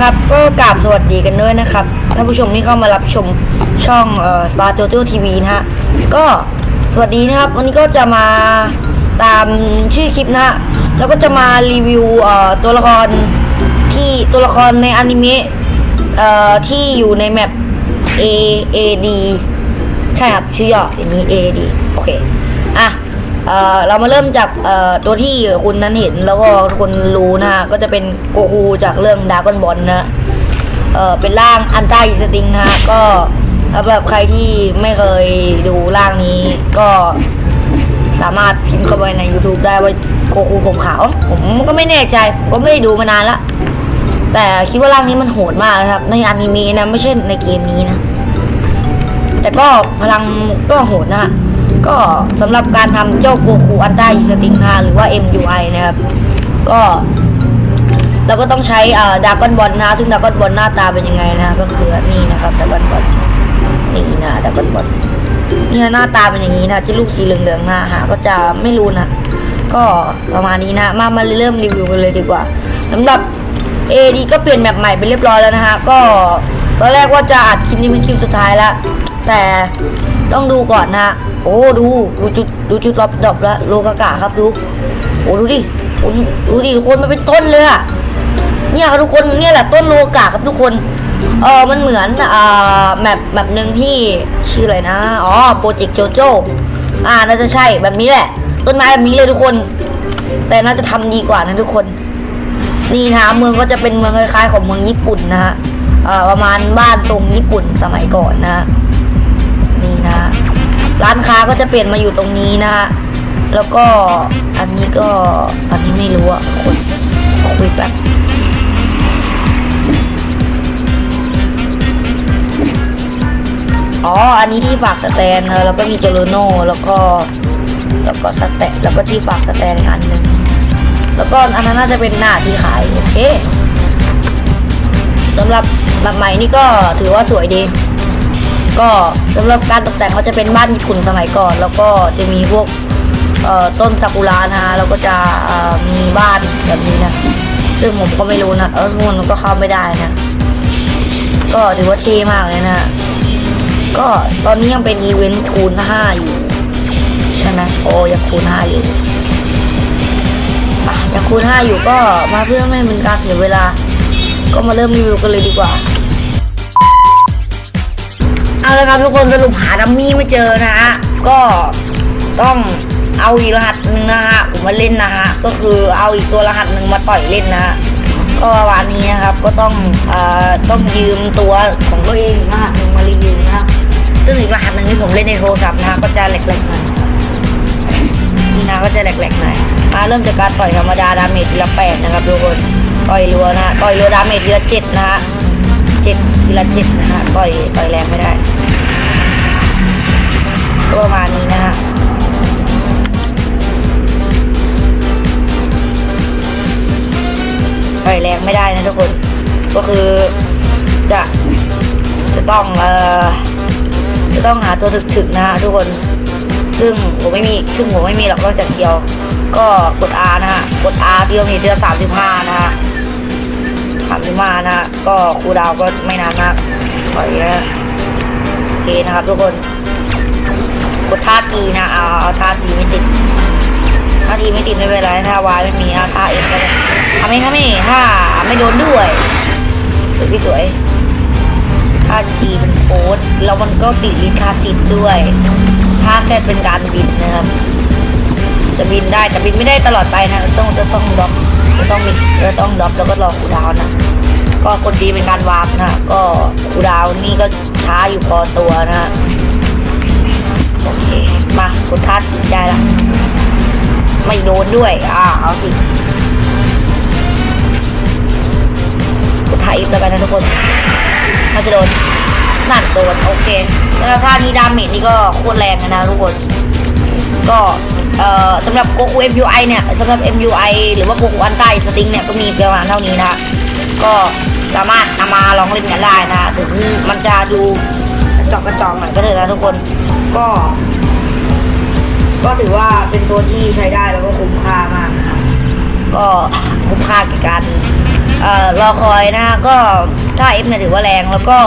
นะครับก็กราบสวัสดีกันด้วยนะครับท่านผู้ชมที่เข้ามารับชมช่องเอ่อ Star Jojo TV นะฮะก็สวัสดีนะครับ วันนี้ก็จะมาตามชื่อคลิปนะฮะแล้วก็จะมารีวิวเอ่อตัวละครที่ตัวละครในอนิเมะเอ่อที่อยู่ในแมป A A D ใช่ครับชื่อย่ออย่างนี้ A D โอเคอะ เรามาเริ่มจากตัวที่คุณนั้นเห็นแล้วก็คนรู้นะก็จะเป็นโกคูจากเรื่องดากอนบอลนะเเป็นร่างอันต้าอิสติงนะฮะก็สำหรับใครที่ไม่เคยดูร่างนี้ก็สามารถพิมพ์เข้าไปใน YouTube ได้ว่าโกคูผมขาว ผมก็ไม่แน่ใจก็ไม่ได้ดูมานานละแต่คิดว่าร่างนี้มันโหดมากนะครับ ในอนิเมะนะไม่ใช่ในเกมนี้นะ แต่ก็พลังก็โหดนะฮะ ก็สำหรับการทำเจ้าโกคูอันต้าอีสติงฮาหรือว่า MUI นะครับ ก็เราก็ต้องใช้อาดากอนบอลนะ ซึ่งดากอนบอลหน้าตาเป็นยังไงนะก็คือนี่นะครับดากอนบอลนี่นะดากอนบอลนี่หน้าตาเป็นอย่างนี้นะจะลูกสีเหลืองๆนะหาก็จะไม่รู้นะ ก็ประมาณนี้นะ มามาเริ่มรีวิวกันเลยดีกว่าสำหรับ AD ก็เปลี่ยนแบบใหม่ไปเรียบร้อยแล้วนะฮะก็ตอนแรกว่าจะอัดคลิปนี้เป็นคลิปสุดท้ายแล้วแต่ต้องดูก่อนนะ โอ้ดูดูจุดดูจุดรอบดอบแล้วโลกากาครับดูโอ้ดูดิโอ้ดูดิทุกคนมันเป็นต้นเลยอะเนี่ยครับทุกคนเนี่ยแหละต้นโลกาครับทุกคนเออมันเหมือนอ่าแมปแบบหนึ่งที่ชื่ออะไรนะอ๋อโปรเจกต์โจโจอ่าน่าจะใช่แบบนี้แหละ ต้นไม้แบบนี้เลยทุกคน แต่น่าจะทำดีกว่านะทุกคนนี่นะเมืองก็จะเป็นเมืองคล้ายๆของเมืองญี่ปุ่นนะฮะประมาณบ้านตรงญี่ปุ่นสมัยก่อนนะนี่นะ ร้านค้าก็จะเปลี่ยนมาอยู่ตรงนี้นะฮะแล้วก็อันนี้ก็อันนี้ไม่รู้อะคนขอคุยแบบอ๋อ อันนี้ที่ฝากสแตนนะแล้วก็มีเจโรโนแล้วก็แล้วก็สแตนแล้วก็ที่ฝากสแตนอีกอันหนึ่งแล้วก็อันนั้นน่าจะเป็นหน้าที่ขาย โอเคสำหรับแบบใหม่นี่ก็ถือว่าสวยดี ก็สำหรับการตกแต่งเขาจะเป็นบ้านญี่ปุ่นสมัยก่อน แล้วก็จะมีพวกต้นซากุระนะฮะแล้วก็จะมีบ้านแบบนี้นะซึ่งผมก็ไม่รู้นะเออมันก็เข้าไม่ได้นะก็ถือว่าเท่มากเลยนะก็ตอนนี้ยังเป็นอีเวนต์คูณห้าอยู่ใช่ไหมโอ้ยังคูณห้าอยู่ยังคูณ5อยู่ก็มาเพื่อไม่เป็นการเสียเวลา ก็มาเริ่มรีวิวกันเลยดีกว่า เอาละครับทุกคนสรุปหาดัมมี่ไม่เจอนะฮะ ก็ต้องเอาอีกรหัสหนึ่งนะฮะผมมาเล่นนะฮะ ก็คือเอาอีกตัวรหัสหนึ่งมาต่อยเล่นนะฮะ ก็วันนี้นะครับ ก็ต้องเอ่อต้องยืมตัวของตัวเองรหัสหนึ่งมารีวิวนะซึ่งอีกรหัสหนึ่งที่ผมเล่นในโทรศัพท์นะก็จะแหลกๆหน่อยนี่นะก็จะแหลกๆหน่อยมาเริ่มจากการต่อยธรรมดาดาเมจทีละแปดนะครับทุกคน ต่อยรัวนะฮะต่อยรัวดาเมจทีละเจ็ดนะฮะ เจ็ดทีละเจ็ดนะฮะต่อยต่อยแรงไม่ได้ก็ประมาณนี้นะฮะต่อยแรงไม่ได้นะทุกคน ก็คือจะจะต้องเอ่อจะต้องหาตัวถึกๆนะฮะทุกคน ซึ่งผมไม่มีซึ่งผมไม่มีหรอกนอกจากเดียว ก็กด R นะฮะ กด R เดียวมีเดือนสามสิบห้านะฮะ สามสิบห้านะ ก็คูดาวก็ไม่นานมากปล่อยนะโอเคนะครับทุกคนกดท่าทีนะเอาเอาท่าทีไม่ติดท่าทีไม่ติดไม่เป็นไรท่าวายไม่มีนะท่าเอ็กก็ได้ทำไม่ทำไม่ถ้าไม่โดนด้วยสวยพี่สวยท่าจีเป็นโค้ดแล้วมันก็ติดลิคาติดด้วยถ้าแค่เป็นการบินนะครับจะบินได้แต่บินไม่ได้ตลอดไปนะต้องจะต้องดรอป จะต้องมีจะต้องดรอปแล้วก็รอคูดาวนะ ก็กดดีเป็นการวาร์ปนะ ก็คูดาวนี่ก็ช้าอยู่พอตัวนะ โอเค มากดทัดได้ละ ไม่โดนด้วย อ่า เอาสิกดท่าอีกแล้วกันนะทุกคนน่าจะโดนนั่นโดน โอเค แล้วท่านี้ดาเมจนี่ก็โคตรแรงนะทุกคน ก็เอ่อสำหรับโกคู MUI เนี่ยสำหรับ MUI หรือว่าโกคูอันใต้สติงเนี่ยก็มีประมาณเท่านี้นะก็สามารถนำมาลองเล่นกันได้นะถึงมันจะดูกระจอกกระจอกหน่อยก็เถอะนะทุกคนก็ ก็ถือว่าเป็นตัวที่ใช้ได้แล้วก็คุ้มค่ามากนะครับก็คุ้มค่ากับการเอ่อรอคอยนะก็ท่า F เนี่ยถือว่าแรงแล้วก็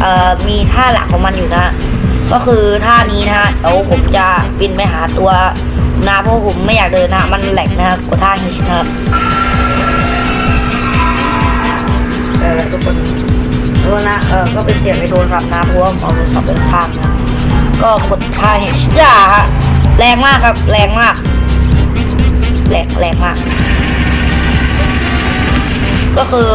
เอ่อมีท่าหลักของมันอยู่นะ ก็คือท่านี้นะฮะเดี๋ยวผมจะบินไปหาตัวนะเพราะผมไม่อยากเดินนะมันแหลกนะฮะกดท่าฮิชนะครับเออทุกคนแล้วนะเออก็เป็นเสียงในโทรศัพท์นะเพราะว่าผมเอาโทรศัพท์ไปข้างนะก็กดท่าฮิชจ้าฮะแรงมากครับ แรงมากแรงแรงมาก ก็คือ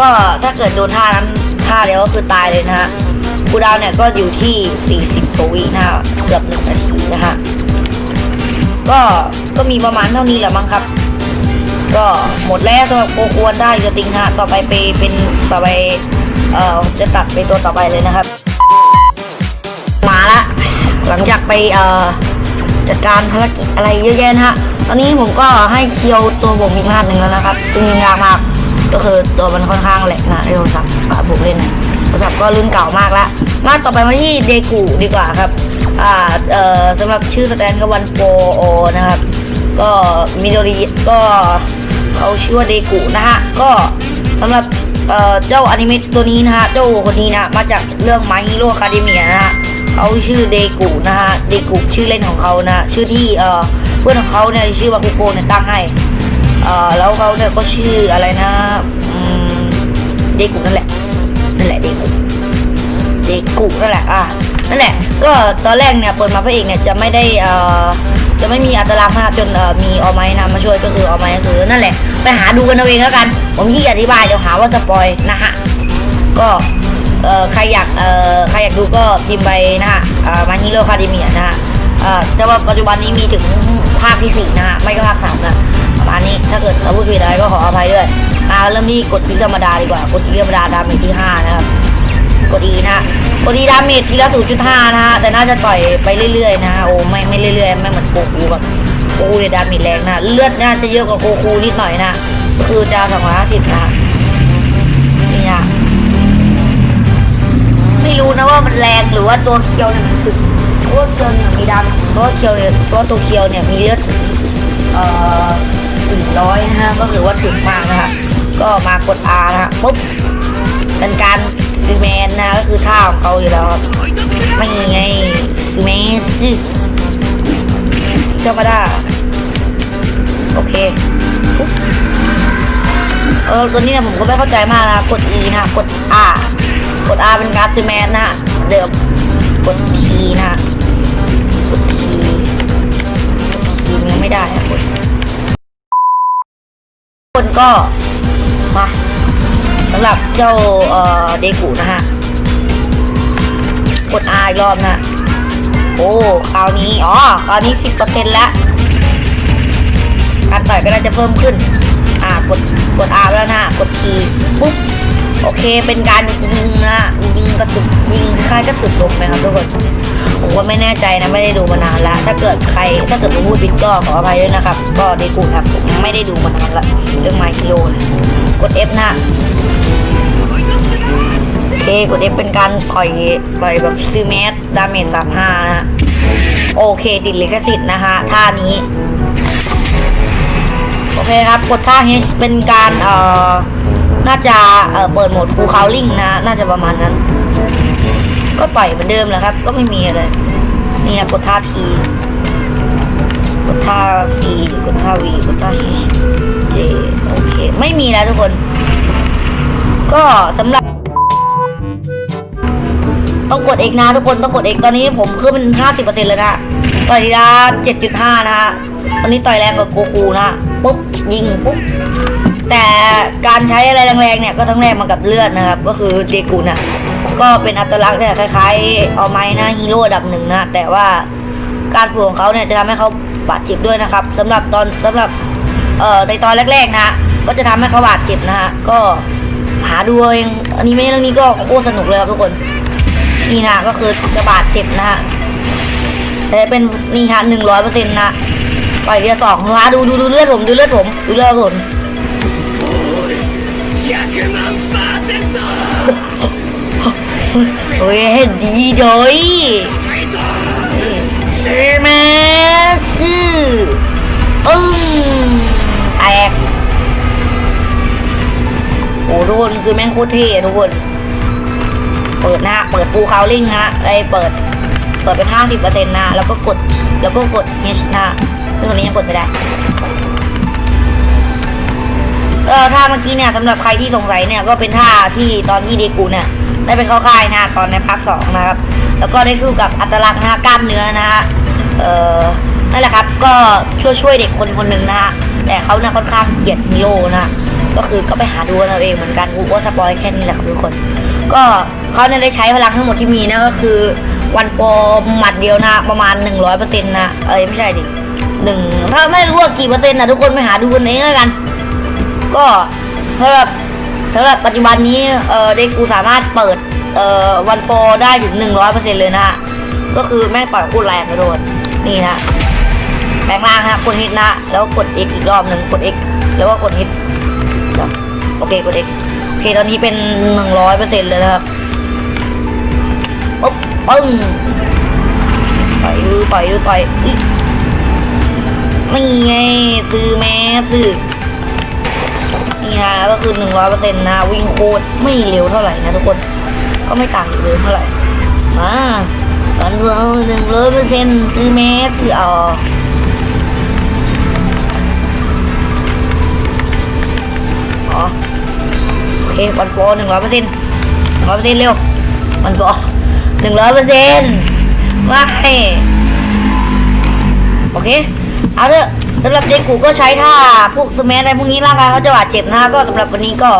ก็ถ้าเกิดโดนท่านั้นท่าเดียวก็คือตายเลยนะฮะ คูดาวเนี่ยก็อยู่ที่ 40กว่าวินะเกือบหนึ่งนาทีนะฮะก็ก็มีประมาณเท่านี้แหละมั้งครับ ก็หมดแล้วสำหรับโกควรได้จะติงฮะต่อไปไปเป็นต่อไปเอ่อจะตัดไปตัวต่อไปเลยนะครับ มาละหลังจากไปเอ่อจัดการภารกิจอะไรเยอะแยะนะฮะตอนนี้ผมก็ให้เคียวตัวผมอีกรหัสหนึ่งแล้วนะครับซึ่งยากมากก็คือตัวมันค่อนข้างแหลกนะในโทรศัพท์ผมเล่นนะ โทรศัพท์ก็รุ่นเก่ามากละมาต่อไปมาที่เดกูดีกว่าครับอ่าเอ่อสำหรับชื่อสแตนก็วันโฟโอนะครับ ก็มิโดริก็เขาชื่อว่าเดกูนะฮะก็สำหรับเอ่อเจ้าอนิเมะตัวนี้นะฮะเจ้าคนนี้นะมาจากเรื่อง My Hero Academia นะฮะเขาชื่อเดกูนะฮะเดกูชื่อเล่นของเขานะชื่อที่เอ่อเพื่อนของเขาเนี่ยชื่อว่าคุโกเนี่ยตั้งให้เอ่อแล้วเขาเนี่ยก็ชื่ออะไรนะอืมเดกูนั่นแหละ นั่นแหละเด็กูเด็กกูนั่นแหละอะนั่นแหละก็ตอนแรกเนี่ยเปิดมาพระเอกเนี่ยจะไม่ได้เอ่อจะไม่มีอัตลักษณ์นะจนเอ่อมีออไม้นะมาช่วยก็คือออไม้ก็คือนั่นแหละไปหาดูกันเอาเองแล้วกัน ผมยี่อธิบายเดี๋ยวหาว่าสปอยนะฮะก็เอ่อใครอยากเอ่อใครอยากดูก็พิมพ์ไปนะฮะมาฮิโรคาเดเมียนะฮะ แต่ว่าปัจจุบันนี้มีถึงภาคที่สี่นะฮะไม่ก็ภาคสามนะประมาณนี้ถ้าเกิดเราพูดผิดอะไรก็ขออภัยด้วยอ่าเริ่มที่กดทีธรรมดาดีกว่ากดทีธรรมดาดาเมจที่ห้านะครับกดอีนะฮะกดอีดาเมจทีละศูนย์จุดห้านะฮะแต่น่าจะต่อยไปเรื่อยๆนะฮะโอ้ไม่ไม่เรื่อยๆไม่เหมือนโกคูแบบโกคูเนี่ยดาเมจแรงนะเลือดน่าจะเยอะกว่าโกคูนิดหน่อยนะคือจะสองร้อยห้าสิบนะนี่นะไม่รู้นะว่ามันแรงหรือว่าตัวเคียวเนี่ยมันถึก ราะว่าเคียวเนี่ยมีดำราะว่าเคียวเนี่ยราะว่าตัวเคียวเนี่ยมีเลือดถึงเอ่อถึงร้อยนะฮะก็คือว่าถึงมากนะฮะก็มากด R นะฮะปุ๊บเป็นการซีแมนนะก็คือท่าของเขาอยู่แล้วครับไม่ไงซีแมนเจ้าก็ได้โอเคปุ๊บเออตัวนี้เนี่ยผมก็ไม่เข้าใจมากนะกด E นะกด R กด R เป็นการดซีแมนนะเหมือนเดิมกด P นะ ไม่ได้อะกดคนก็มาสำหรับเจ้าเอ่อเดกูนะฮะกดอีกรอบนะโอ้คราวนี้อ๋อคราวนี้สิบเปอร์เซ็นต์แล้วการต่อยก็น่าจะเพิ่มขึ้น อ่ากดกด R ไปแล้วนะฮะกด P ปุ๊บ โอเคเป็นการยิงนะยิงกระสุนยิงคล้ายกระสุนลมนะครับทุกคนผมก็ไม่แน่ใจนะไม่ได้ดูมานานล้วถ้าเกิดใครถ้าเกิดผมพูดผิดก็ขออภัยด้วยนะครับ ก็เดกูครับผมไม่ได้ดูมานานละเรื่องไมคิโลกด F นะโอเคกด F เป็นการต่อยต่อยแบบซื้อแมสดาเมจสามห้านะฮะโอเคติดลิขสิทธิ์นะฮะท่านี้โอเคครับกดท่า H เป็นการเอ่อ น่าจะเอ่อเปิดโหมด full cowling นะ น่าจะประมาณนั้น ก็ต่อยเหมือนเดิมแหละครับ ก็ไม่มีอะไร นี่นะกดท่า T กดท่า C กดท่า V กดท่า H J โอเค ไม่มีแล้วทุกคน ก็สำหรับต้องกดเอกนะทุกคนต้องกดเอกตอนนี้ผมขึ้นเป็นห้าสิบเปอร์เซ็นต์เลยนะต่อยทีละเจ็ดจุดห้านะฮะตอนนี้ต่อยแรงกว่าโกคูนะปุ๊บยิงปุ๊บ แต่การใช้อะไรแรงๆเนี่ยก็ต้องแลกมากับเลือดนะครับ ก็คือเดกูนะก็เป็นอัตลักษณ์เนี่ยคล้ายๆเอาไม้นะฮีโร่ดับหนึ่งนะแต่ว่าการฝึกของเขาเนี่ยจะทำให้เขาบาดเจ็บด้วยนะครับสำหรับตอนสำหรับเอ่อในตอนแรกๆนะก็จะทำให้เขาบาดเจ็บนะฮะก็หาดูเองอันนี้ไม่เรื่องนี้ก็โคตรสนุกเลยครับทุกคนนี่นะก็คือจะบาดเจ็บนะฮะแต่เป็นนี่ฮะหนึ่งร้อยเปอร์เซ็นต์นะปล่อยเรียสองฮะดูดูดูเลือดผมดูเลือดผมดูเลือดผม โอ้ยดีเลยซื้อมาซื้ออึ้งแตกโอ้ทุกคนคือแม่งโคตรเท่ทุกคน เปิดนะเปิดฟูลคาวลิงฮะไอเปิด เปิดเป็นห้าสิบเปอร์เซ็นต์นะ แล้วก็กด แล้วก็กด H นะฮะซึ่งตอนนี้ยังกดไม่ได้ เออท่าเมื่อกี้เนี่ยสำหรับใครที่สงสัยเนี่ยก็เป็นท่าที่ตอนที่เดกูเนี่ยได้ไปเข้าค่ายนะตอนในภาคสองนะครับ แล้วก็ได้สู้กับอัตลักษณ์นะกล้ามเนื้อนะฮะเออนั่นแหละครับก็ช่วยช่วยเด็กคนคนหนึ่งนะฮะแต่เขาเนี่ยค่อนข้างเกลียดฮีโร่นะก็คือก็ไปหาดูกันเอาเองเหมือนกันกูก็สปอยแค่นี้แหละครับทุกคน ก็เขาเนี่ยได้ใช้พลังทั้งหมดที่มีนะก็คือวันฟอร์หมัดเดียวนะประมาณ 100%นะเอ้ยไม่ใช่ดิหนึ่งถ้าไม่รู้ว่ากี่เปอร์เซ็นต์นะทุกคนไปหาดูกันเองแล้วกัน ก็สำหรับสำหรับปัจจุบันนี้เออเด็กกูสามารถเปิดเอ่อวันโฟได้ถึง 100%เลยนะฮะ ก็คือแม่งปล่อยคูดแรงกระโดดนี่นะแปลงล่างฮะกดฮิตนะ แล้วกด X อีกรอบหนึ่งกด X แล้วก็กดฮิตโอเคกด X โอเคตอนนี้เป็น 100%เลยนะครับปุ๊บปึ้งปล่อยดูปล่อยดูปล่อยอุ๊ยนี่ไงซื้อแม่ซื้อ นี่ฮะก็คือหนึ่งร้อยเปอร์เซ็นต์นะ วิ่งโคตรไม่เร็วเท่าไหร่นะทุกคน ก็ไม่ต่างเดิมเท่าไหร่มาตอนเราหนึ่งร้อยเปอร์เซ็นต์ซื้อแมสซื้อเอาอ๋อโอเควันโฟหนึ่งร้อยเปอร์เซ็นต์หนึ่งร้อยเปอร์เซ็นต์เร็ววันโฟหนึ่งร้อยเปอร์เซ็นต์ไม่โอเค เอาเถอะ สำหรับเจกูก็ใช้ท่าพวกสแมัอะไรพวกนี้ร่างกายเขาจะบาดเจ็บนะก็สำหรับวันนี้ก็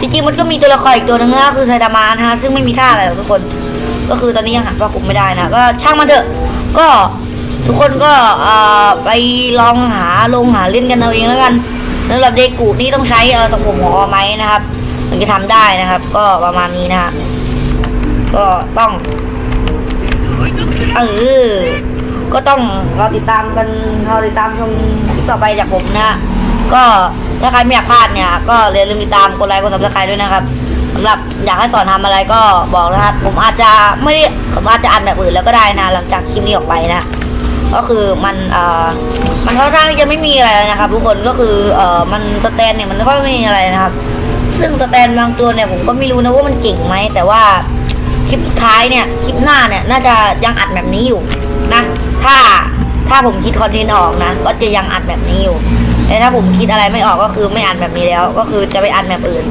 จริงๆมันก็มีตัวละครอีกตัวหนึงนะคือไซตามะนะฮะซึ่งไม่มีท่าอะไรทุกคน ก็คือตอนนี้ยังหาว่าคุมไม่ได้นะก็ช่างมันเถอะ ก็ทุกคนก็ไปลองหาลงหาเล่นกันเอาเองแล้วกันสำหรับเดกูนี่ต้องใช้เออตรงผมหัวไหมนะครับถึงจะทำได้นะครับ ก็ประมาณนี้นะฮะก็ต้องเออ ก็ต้องรอติดตามกันรอติดตามชมคลิปต่อไปจากผมนะก็ถ้าใครไม่อยากพลาดเนี่ย ก็อย่าลืมติดตามกดไลค์กดซับสไครต์ด้วยนะครับสำหรับอยากให้สอนทำอะไรก็บอกนะครับ ผมอาจจะไม่ได้ผมอาจจะอ่านแบบอื่นแล้วก็ได้นะ หลังจากคลิปนี้ออกไปนะ ก็คือมันเอ่อมันค่อนข้างจะไม่มีอะไรนะครับ ทุกคนก็คือเอ่อมันสแตนเนี่ยมันก็ไม่มีอะไรนะครับ ซึ่งสแตนบางตัวเนี่ยผมก็ไม่รู้นะว่ามันเก่งไหมแต่ว่าคลิปท้ายเนี่ยคลิปหน้าเนี่ยน่าจะยังอัดแบบนี้อยู่ นะ ถ้าถ้าผมคิดคอนเทนต์ออกนะ ก็จะยังอัดแบบนี้อยู่แต่ถ้าผมคิดอะไรไม่ออกก็คือไม่อัดแบบนี้แล้ว ก็คือจะไปอัดแบบอื่น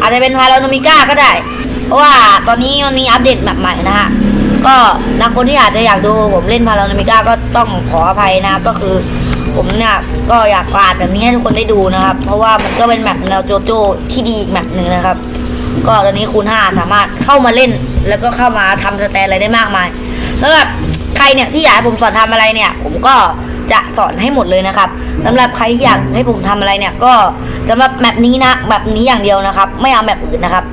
อาจจะเป็นพาราโนมิก้าก็ได้ เพราะว่าตอนนี้มันมีอัปเดตแบบใหม่นะฮะ ก็นะคนที่อาจจะอยากดูผมเล่นพาราโนมิก้าก็ต้องขออภัยนะก็คือผมเนี่ยก็อยากอ่านแบบนี้ให้ทุกคนได้ดูนะครับ เพราะว่ามันก็เป็นแบบแนวโจโจ้ที่ดีอีกแบบหนึ่งนะครับ ก็ตอนนี้คูณ5สามารถเข้ามาเล่น แล้วก็เข้ามาทำสแตนอะไรได้มากมายแล้วแบบ รเนี่ยที่อยากให้ผมสอนทำอะไรเนี่ย ผมก็จะสอนให้หมดเลยนะครับสำหรับใครที่อยากให้ผมทำอะไรเนี่ย ก็สำหรับแมปนี้นะแบบนี้อย่างเดียวนะครับ ไม่เอาแมปอื่นนะครับ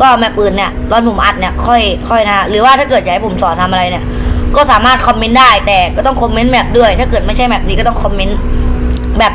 ก็แมปอื่นเนี่ยตอนผมอัดเนี่ยค่อยค่อยนะหรือว่าถ้าเกิดอยากให้ผมสอนทำอะไรเนี่ย ก็สามารถคอมเมนต์ได้แต่ก็ต้องคอมเมนต์แมปด้วย ถ้าเกิดไม่ใช่แมปนี้ก็ต้องคอมเมนต์แบบ